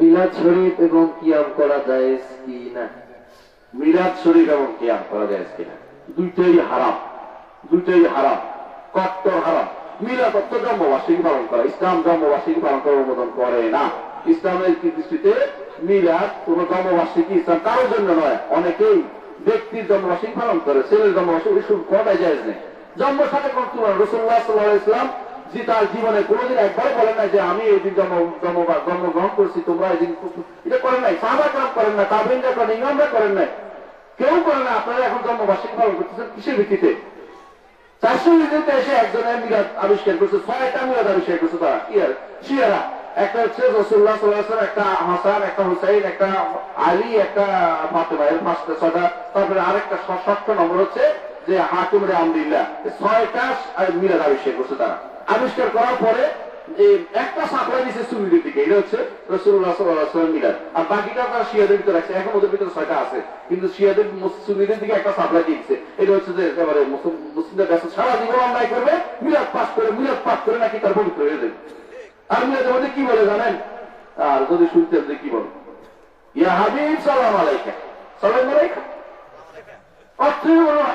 মিলাদ শরীফ এবং কিয়াম করা যায় কি না মিলাদ শরীফ এবং কিয়াম করা যায় কিনা? দুইটাই হারাম। দুইটাই হারাম। কট্টর হারাম। মিলাদ অর্থ জন্মবার্ষিকী পালন করা, ইসলাম জন্মবার্ষিকী পালন করার অনুমোদন করে না। ইসলামের কি দৃষ্টিতে মিলাদ কোন জন্মবার্ষিকী ইসলাম কারোর জন্য নয়, অনেকেই ব্যক্তির জন্মবার্ষিকী পালন করে, ছেলের জন্মবার্ষিকী শুরু করাটাই যায় জন্মের সাথে কোন তুলনা রসুল্লাহ সাল্লাহ ইসলাম যে তার জীবনে কোনোদিন একবার বলে নাই যে আমি এই দিন জন্ম জন্ম জন্মগ্রহণ করছি, তোমরা এই দিন এটা করেন নাই, সাহাবা কালাম করেন না তাবিনরা করেন ইমামরা করেন নাই। কেউ করে না আপনারা এখন জন্মবার্ষিকী পালন করতেছেন কিসের ভিত্তিতে? চারশো হিজড়িতে এসে একজনের মিলাদ আবিষ্কার করছে, ছয়টা মিলাদ আবিষ্কার করছে তারা ইয়ার শিয়ারা। একটা হচ্ছে রসুল্লাহ সাল্লাহ একটা হাসান, একটা হুসাইন, একটা আলী, একটা ফাতেমা, এর পাঁচটা ছয়টা। তারপরে আরেকটা ষষ্ঠ নম্বর হচ্ছে যে হাকিম রে আমদিল্লাহ ছয়টা মিলাদ আবিষ্কার করছে তারা। আবিষ্কার করার পরে যে একটা সাপ্লাই দিচ্ছে সুবিধের দিকে, এটা হচ্ছে রসুল্লাহ সাল্লাহ মিলাদ। আর বাকিটা তারা শিয়াদের ভিতরে রাখছে এখন ওদের ভিতরে ছয়টা আছে। কিন্তু শিয়াদের সুবিধের দিকে একটা সাপ্লাই দিচ্ছে এটা হচ্ছে যে একেবারে মুসলিমদের কাছে সারা জীবন অন্যায় করবে, মিলাদ পাঠ করে, মিলাদ পাঠ করে নাকি তার পবিত্র হয়ে যাবে। আর মিলাদের মধ্যে কি বলে জানেন? আর যদি শুনতেন যে কি বলে। ইয়া হাবিব সালাম আলাইকা। সালাম আলাইকা। অর্থই বলো না।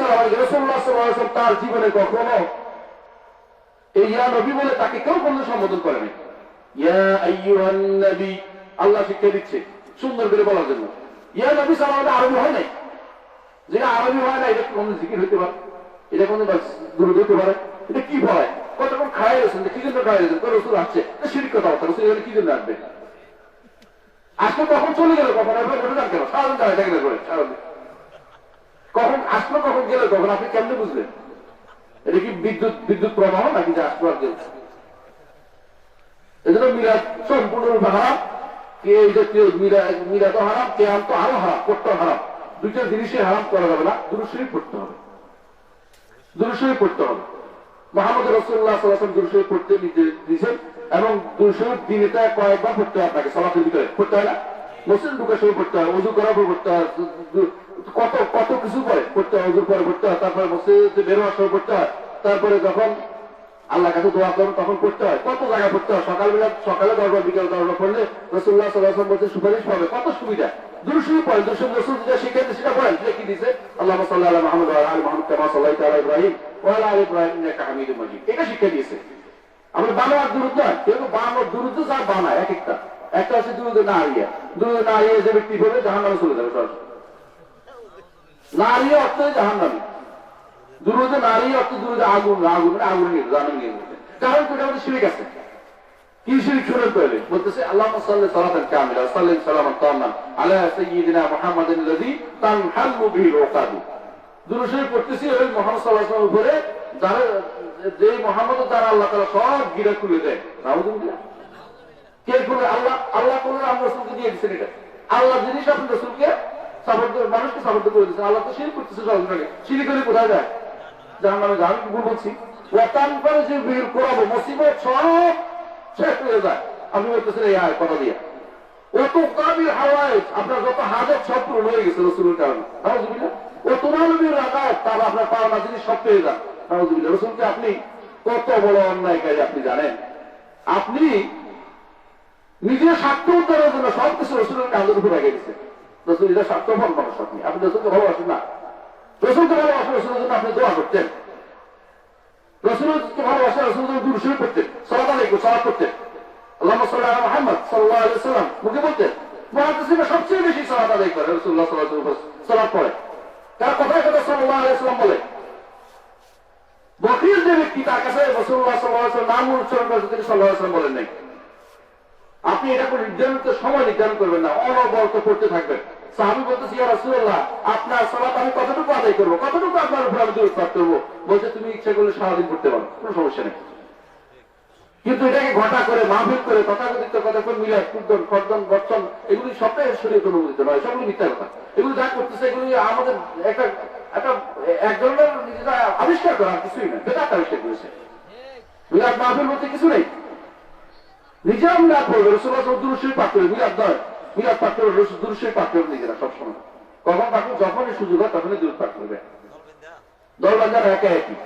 সাল্লাল্লাহু তার জীবনে কখনো এই ইয়া নবী বলে তাকে কেউ কোনো সম্বোধন করে নাই। আইয়ুহান নবী, আল্লাহ শিক্ষা দিচ্ছে, সুন্দর করে বলার জন্য। ইয়া নবী সালাম আরবি হয় নাই? যেটা আরবি হয় না, এটা কোন জিকির হইতে পারে? এটা কোন দূর হইতে পারে? এটা কি হয় কতক্ষণ খাই রয়েছেন কি জন্য খাই রয়েছেন? তোর রসুল আসছে? এটা কথা কথা রসুল এখানে কি জন্য আসবে? আসলে কখন চলে গেল কখন? আপনি ঘটে যান কেন সারাদিন দাঁড়ায় থাকেন করে সারাদিন। কখন আসলো কখন গেল কখন আপনি কেমনে বুঝলেন? এটা কি বিদ্যুৎ বিদ্যুৎ প্রবাহ নাকি যে আসলো আর গেল? এজন্য মিরাজ সম্পূর্ণরূপে হারাম। কে এই জাতীয় মিরা তো হারাম, কে আম তো আরও হারাম করতে হারাম। দুইটা জিনিসই হারাম করা যাবে না দুরুশরী পড়তে হবে। দুরুশরী পড়তে হবে। মোহাম্মদ রসুল্লাহ সাল্লাম দুরুশরী পড়তে নিজে দিয়েছেন এবং দুরুশরী দিনেটা কয়েকবার পড়তে হয় আপনাকে, সলাতের ভিতরে। পড়তে হয় না? মুসলিম ঢুকার সময় পড়তে হয়, উজু করার পর পড়তে হয়, কত কত কিছু পরে পড়তে হয় উজুর পরে পড়তে হয়, তারপরে মসজিদে বের হওয়ার সময় পড়তে হয়, তারপরে যখন আল্লাহ কাছে দোয়া করুন তখন করতে হয়, কত জায়গা পড়তে হয়, সকালবেলা, সকালে দরবার, বিকেল দরবার পড়লে রসুল্লাহ সাল্লাহ বলছে সুপারিশ পাবে, কত সুবিধা? দুরুশরী পড়েন দুরুশরী রসুল যেটা শিখেছে সেটা পড়েন সেটা কি দিছে? আল্লাহ সাল্লাহ মাহমুদ আলা মাহমুদ কামা সাল্লাল্লাহু তাআলা ইব্রাহিম ওয়া আলা ইব্রাহিম ইন্নাকা হামিদুম মাজিদ। এটা শিক্ষা দিয়েছে। আমরা বানাওয়ার দুরুদ্ধ হয় কিন্তু বানানোর দুরুদ্ধ যা বানায়, এক একটা। একটা হচ্ছে দুরুদ্ধ না আরিয়া দুরুদ্ধ না আরিয়া যে ব্যক্তি পড়বে জাহান নামে চলে যাবে সরাসরি। না আরিয়া অর্থ জাহান নামে দুরুদে নারী অর্থ দুরুদে আগুন আগুন মানে আগুন নিয়ে জানেন নিয়ে কারণ এটা আমাদের শিরিক আছে। কি শিরিক বলতেছে আল্লাহ সাল্লাল্লাহু সালাতান আলা সাইয়্যিদিনা মুহাম্মাদিন তানহালু বিহি দুরূদ পড়তেছি, ওই মুহাম্মদ আলাইহি উপরে, যারা মুহাম্মদ তারা আল্লাহ তাআলা সব গিরা খুলে দেয়। আপনি আপনার যত হাজত সব পূরণ হয়ে গেছে রসুলের কারণে। ও তোমার তার আপনার পাওনা জিনিস সব পেয়ে যান। রসুলকে আপনি কত বড় অন্যায়কারী আপনি জানেন? আপনি নিজের স্বার্থ উদ্ধারের জন্য সব কিছু রসুলের কাজের উপর রেখে দিচ্ছে রসুল এটা স্বার্থপর মানুষ আপনি আপনি রসুলকে ভালোবাসেন না। রসুলকে ভালোবাসেন রসুলের জন্য আপনি দোয়া করতেন। রসুলকে ভালোবাসেন রসুল দূর শুরু করতেন সালাদ আলাইকুম সালাদ করতেন আল্লাহ সাল্লাহ মোহাম্মদ সাল্লাহ আলি সাল্লাম মুখে বলতেন মহাদিসিনে সবচেয়ে বেশি সালাদ আদায় করে রসুল্লাহ সাল্লাহ সালাদ পড়ে। তার কথায় কথা সাল্লাহ আলি সাল্লাম বলে বকির যে ব্যক্তি তার কাছে রসুল্লাহ সাল্লাহ নাম উচ্চারণ করেছে, তিনি সাল্লাহ আসলাম বলেন নাই। আপনি এটা করে নির্ধারিত সময় নির্ধারণ করবেন না, অনবরত করতে থাকবেন। রাসূলুল্লাহ, আপনার আমি কতটুকু আদায় করব? কতটুকু আপনার আমি করব? বলছে, তুমি করলে সারাদিন করতে পারো সমস্যা নেই। কিন্তু এটাকে ঘটা করে, মাহফিল করে, তথাকথিত কথা করে মিলে খর্দন এগুলি সবটাই শরীর অনুমোদিত নয় মিথ্যা কথা। এগুলি যা করতেছে, এগুলি আমাদের একটা একটা, এক ধরনের নিজেরা আবিষ্কার করা কিছুই না, বেদাত আবিষ্কার করেছে। মাহফিল বলতে কিছু নেই। নিজেরা মিলাদ পড়বে রসুল্লাহ দুরুশ্বরী পাঠ করবে মিলাদ নয়। মিলাদ পাঠ করবে দুরুশ্বরী পাঠ করবে নিজেরা সবসময়। কখন পাঠ যখনই সুযোগ হয় তখনই দূর পাঠ করবে। দল বাজার একা একই